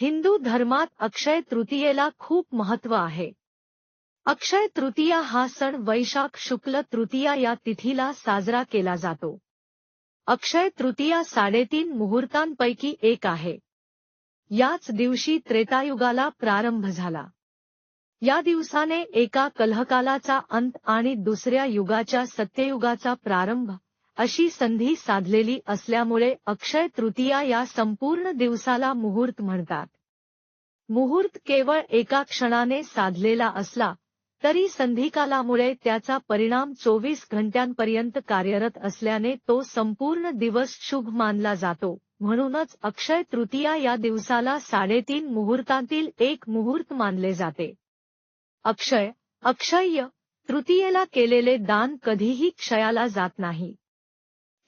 हिंदू धर्मात अक्षय तृतीयेला खूप महत्त्व आहे. अक्षय तृतीया हा सण वैशाख शुक्ल तृतीया या तिथीला साजरा केला जातो. अक्षय तृतीया साडेतीन मुहूर्तांपैकी एक आहे. याच दिवशी त्रेतायुगाला प्रारंभ झाला. या दिवसाने एका कलहकालाचा अंत आणि दुसऱ्या युगाच्या सत्ययुगाचा प्रारंभ अशी संधी साधलेली असल्यामुळे अक्षय तृतीया या संपूर्ण दिवसाला मुहूर्त म्हणतात. मुहूर्त केवळ एका क्षणाने साधलेला असला तरी संधिकालामुळे त्याचा परिणाम चोवीस घंट्यांपर्यंत कार्यरत असल्याने तो संपूर्ण दिवस शुभ मानला जातो. म्हणूनच अक्षय तृतीया या दिवसाला साडेतीन मुहूर्तांतील एक मुहूर्त मानले जाते. अक्षय अक्षय्य तृतीयेला केलेले दान कधीही क्षयाला जात नाही.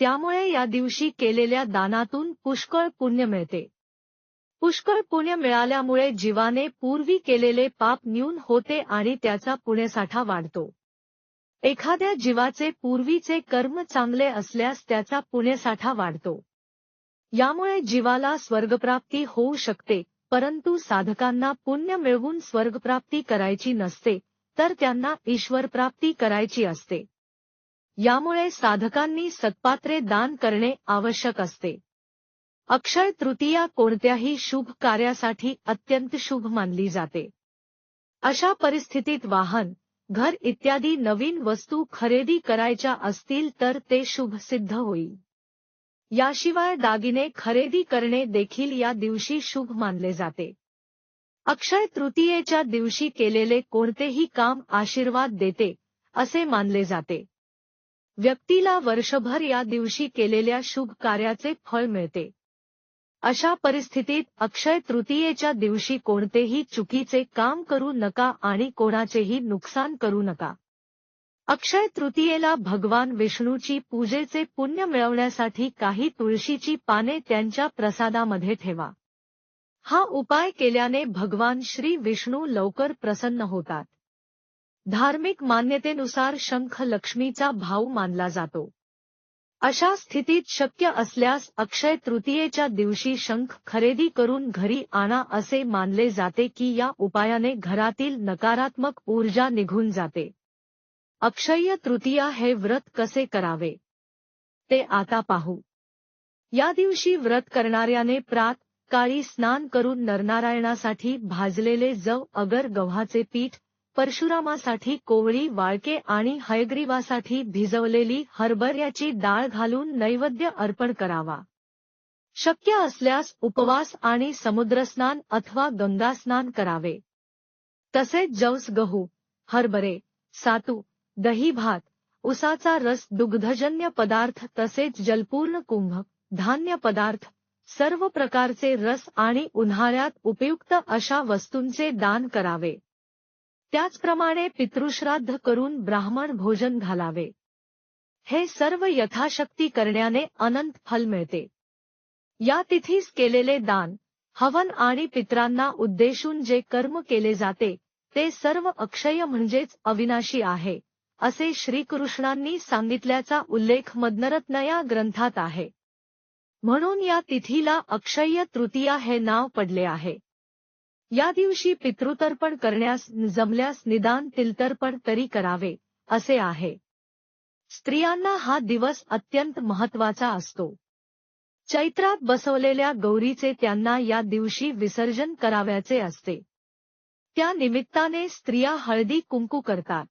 त्यामुळे या दिवशी केलेल्या दानातून पुष्कळ पुण्य मिळते. पुष्कळ पुण्य मिळाल्यामुळे जीवाने पूर्वी केलेले पाप न्यून होते आणि त्याचा पुण्यसाठा वाढतो. एखाद्या जीवाचे पूर्वीचे कर्म चांगले असल्यास त्याचा पुण्यसाठा वाढतो. यामुळे जीवाला स्वर्गप्राप्ती होऊ शकते परंतु साधकांना पुण्य मिळवून स्वर्गप्राप्ती करायची नसते तर त्यांना ईश्वरप्राप्ती करायची असते. यामुळे साधकांनी सत्पात्रे दान करणे आवश्यक असते. अक्षय तृतीया कोणत्याही शुभ कार्यासाठी अत्यंत शुभ मानली जाते. अशा परिस्थितीत वाहन घर इत्यादी नवीन वस्तू खरेदी करायच्या असतील तर ते शुभ सिद्ध होईल. याशिवाय दागिने खरेदी करणे देखील या दिवशी शुभ मानले जाते. अक्षय तृतीयेच्या दिवशी केलेले कोणतेही काम आशीर्वाद देते असे मानले जाते. व्यक्तीला वर्षभर या दिवशी केलेल्या शुभ कार्याचे फळ मिळते. अशा परिस्थितीत अक्षय तृतीयेच्या दिवशी कोणतेही चुकीचे काम करू नका आणि कोणाचेही नुकसान करू नका. अक्षय तृतीयेला भगवान विष्णूची पूजेचे पुण्य मिळवण्यासाठी काही तुळशीची पाने त्यांच्या प्रसादामध्ये ठेवा. हा उपाय केल्याने भगवान श्री विष्णू लवकर प्रसन्न होतात. धार्मिक मान्यतेनुसार शंख लक्ष्मीचा भाऊ मानला जातो. अशा स्थितीत शक्य असल्यास अक्षय तृतीयेच्या दिवशी शंख खरेदी करून घरी आणा असे मानले जाते की या उपायाने घरातील नकारात्मक ऊर्जा निघून जाते. अक्षय्य तृतीया हे व्रत कसे करावे? ते आता पाहू. या दिवशी व्रत करणाऱ्याने प्रात काळी स्नान करून नरनारायणासाठी भाजलेले जव अगर गव्हाचे पीठ परशुरामासाठी कोवळी वाळके आणि हयग्रीवासाठी भिजवलेली हरभऱ्याची डाळ घालून नैवेद्य अर्पण करावा. शक्य असल्यास उपवास आणि समुद्रस्नान अथवा गंगास्नान करावे. तसेच जवस गहू हरभरे सातू दही भात उसाचा रस दुग्धजन्य पदार्थ तसेच जलपूर्ण कुंभ धान्य पदार्थ सर्व प्रकारचे रस आणि उन्हाळ्यात उपयुक्त अशा वस्तूंचे दान करावे. त्याचप्रमाणे पितृश्राद्ध करून ब्राह्मण भोजन घालावे. हे सर्व यथाशक्ती करण्याने अनंत फल मिळते. या तिथीस केलेले दान हवन आणि पित्रांना उद्देशून जे कर्म केले जाते ते सर्व अक्षय म्हणजेच अविनाशी आहे असे श्रीकृष्णांनी सांगितल्याचा उल्लेख मदनरत्न या ग्रंथात आहे. म्हणून या तिथीला अक्षय्य तृतीया हे नाव पडले आहे. या दिवशी पितृतर्पण करण्यास जमल्यास निदान तिलतर्पण तरी करावे असे आहे. स्त्रियांना हा दिवस अत्यंत महत्त्वाचा असतो. चैत्रात बसवलेल्या गौरीचे त्यांना या दिवशी विसर्जन करावयाचे असते. त्या निमित्ताने स्त्रिया हळदी कुंकू करतात.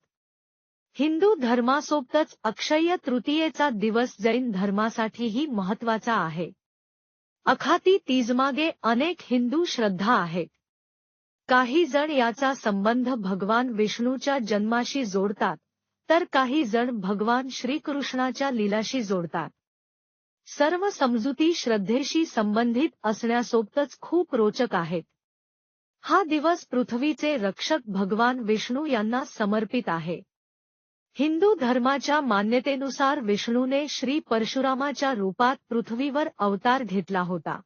हिंदू धर्मासोबतच अक्षय्य तृतीयेचा दिवस जैन धर्मासाठीही महत्त्वाचा आहे. अखाती तीजमागे अनेक हिंदू श्रद्धा आहेत. काही जण याचा संबंध भगवान विष्णूच्या जन्माशी जोडतात तर काही जण भगवान श्रीकृष्णाच्या लीलाशी जोडतात. सर्व समजुती श्रद्धेशी संबंधित असण्यासोबतच खूप रोचक आहेत. हा दिवस पृथ्वीचे रक्षक भगवान विष्णू यांना समर्पित आहे. हिंदू धर्माच्या मान्यतेनुसार विष्णूने श्री परशुरामाच्या रूपात पृथ्वीवर अवतार घेतला होता.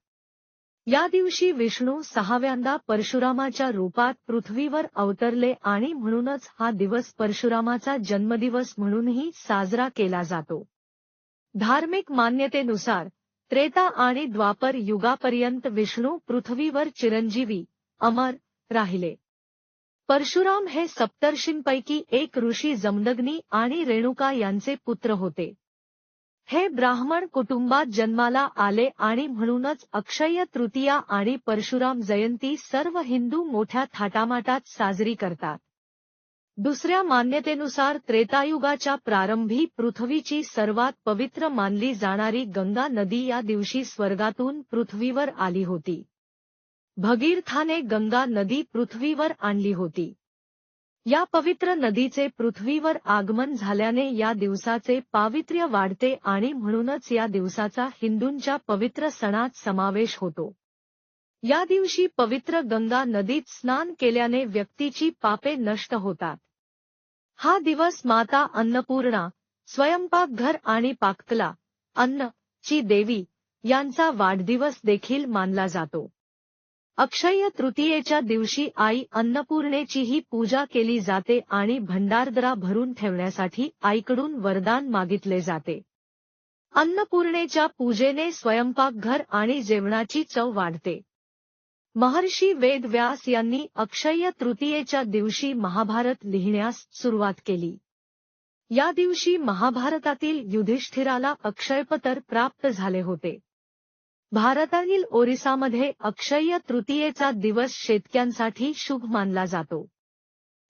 या दिवशी विष्णू सहाव्यांदा परशुरामाच्या रूपात पृथ्वीवर अवतरले आणि म्हणूनच हा दिवस परशुरामाचा जन्मदिवस म्हणूनही साजरा केला जातो. धार्मिक मान्यतेनुसार त्रेता आणि द्वापर युगापर्यंत विष्णू पृथ्वीवर चिरंजीवी अमर राहिले. परशुराम हे सप्तर्षींपैकी एक ऋषी जमदग्नी आणि रेणुका यांचे पुत्र होते. हे ब्राह्मण कुटुंबात जन्माला आले आणि म्हणूनच अक्षय तृतीया आणि परशुराम जयंती सर्व हिंदू मोठ्या थाटामाटात साजरी करतात. दुसऱ्या मान्यतेनुसार त्रेतायुगाच्या प्रारंभी पृथ्वीची सर्वात पवित्र मानली जाणारी गंगा नदी या दिवशी स्वर्गातून पृथ्वीवर आली होती. भगीरथाने गंगा नदी पृथ्वीवर आणली होती. या पवित्र नदीचे पृथ्वीवर आगमन झाल्याने या दिवसाचे पावित्र्य वाढते आणि म्हणूनच या दिवसाचा हिंदूंच्या पवित्र सणात समावेश होतो. या दिवशी पवित्र गंगा नदीत स्नान केल्याने व्यक्तीची पापे नष्ट होतात. हा दिवस माता अन्नपूर्णा स्वयंपाकघर आणि पाककला अन्न ची देवी यांचा वाढदिवस देखील मानला जातो. अक्षय तृतीयेच्या दिवशी आई अन्नपूर्णेचीही पूजा केली जाते आणि भंडारदरा भरून ठेवण्यासाठी आईकडून वरदान मागितले जाते. अन्नपूर्णेच्या पूजेने स्वयंपाकघर आणि जेवणाची चव वाढते. महर्षी वेद व्यास यांनी अक्षय तृतीयेच्या दिवशी महाभारत लिहिण्यास सुरुवात केली. या दिवशी महाभारतातील युधिष्ठिराला अक्षयपतर प्राप्त झाले होते. भारतातील ओरिसामध्ये अक्षय्य तृतीयेचा दिवस शेतक्यांसाठी शुभ मानला जातो.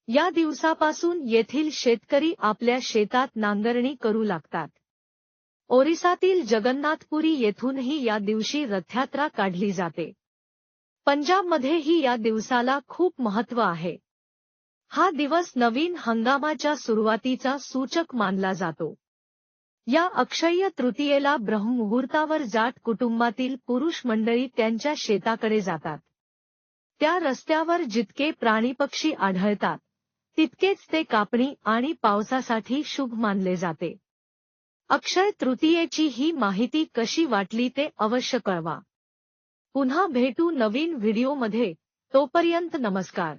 या दिवसापासून येथील शेतकरी आपल्या शेतात नांगरणी करू लागतात. ओरिसातील जगन्नाथपुरी येथूनही या दिवशी रथयात्रा काढली जाते. पंजाबमध्येही या दिवसाला खूप महत्त्व आहे. हा दिवस नवीन हंगामाच्या सुरुवातीचा सूचक मानला जातो. या अक्षय्य तृतीयेला ब्रह्ममुहूर्तावर जाट कुटुंबातील पुरुष मंडळी त्यांच्या शेताकडे जातात. त्या रस्त्यावर जितके प्राणीपक्षी आढळतात तितकेच ते कापणी आणि पावसासाठी शुभ मानले जाते. अक्षय तृतीयेची ही माहिती कशी वाटली ते अवश्य कळवा. पुन्हा भेटू नवीन व्हिडिओमध्ये तोपर्यंत नमस्कार.